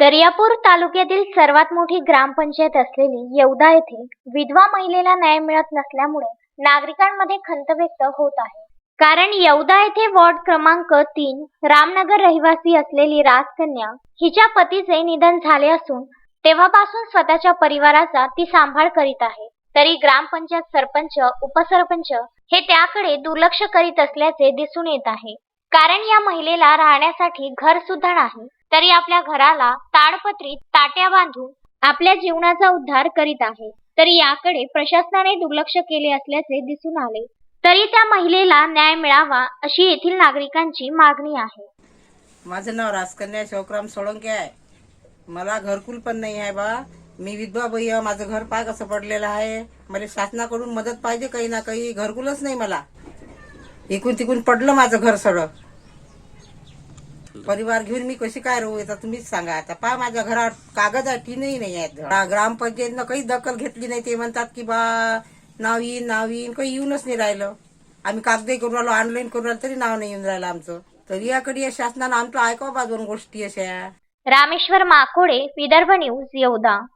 दर्यापूर तालुक्यातील सर्वात मोठी ग्रामपंचायत असलेली येवदा येथे विधवा महिलेला न्याय मिळत नसल्यामुळे नागरिकांमध्ये खंत व्यक्त होत आहे. कारण येवदा येथे वॉर्ड क्रमांक तीन रामनगर रहिवासी असलेली राजकन्या हिच्या पतीचे निधन झाले असून तेव्हापासून स्वतःच्या परिवाराचा ती सांभाळ करीत आहे. तरी ग्रामपंचायत सरपंच उपसरपंच हे त्याकडे दुर्लक्ष करीत असल्याचे दिसून येत आहे. कारण या महिलेला राहण्यासाठी घर सुद्धा नाही. तरी आपल्या घराला ताडपत्री ताट्या बांधून आपल्या जीवनाचा उद्धार करीत आहे. तरी याकडे प्रशासनाने दुर्लक्ष केले असल्याचे दिसून आले. तरी त्या महिलेला न्याय मिळावा अशी येथील नागरिकांची मागणी आहे. माझं नाव राजकन्या शिवराम सोळंके आहे. मला घरकुल पण नाही आहे बा. मी विधवा बाई आहे माझं घर पाय कसं पडलेलं आहे. मला शासनाकडून मदत पाहिजे काही ना काही घरकुलच नाही मला. इकून तिकून पडलं माझं घर सगळं. परिवार घेऊन मी कशी काय राहू आता तुम्हीच सांगा. आता पा माझ्या घरावर कागद आहे तीनही नाही आहेत. ग्रा- ग्रामपंचायतीनं काही दखल घेतली नाही ते म्हणतात की बा नाव येईन नाव येईन. काही येऊनच नाही राहिलं. आम्ही कागदही करून राहिलो ऑनलाईन करून राहिलो तरी नाव नाही येऊन राहिलं आमचं. तरी याकडे या शासनानं आमचं ऐकावं बा दोन गोष्टी अशा. रामेश्वर माकोडे विदर्भ न्यूज येवदा.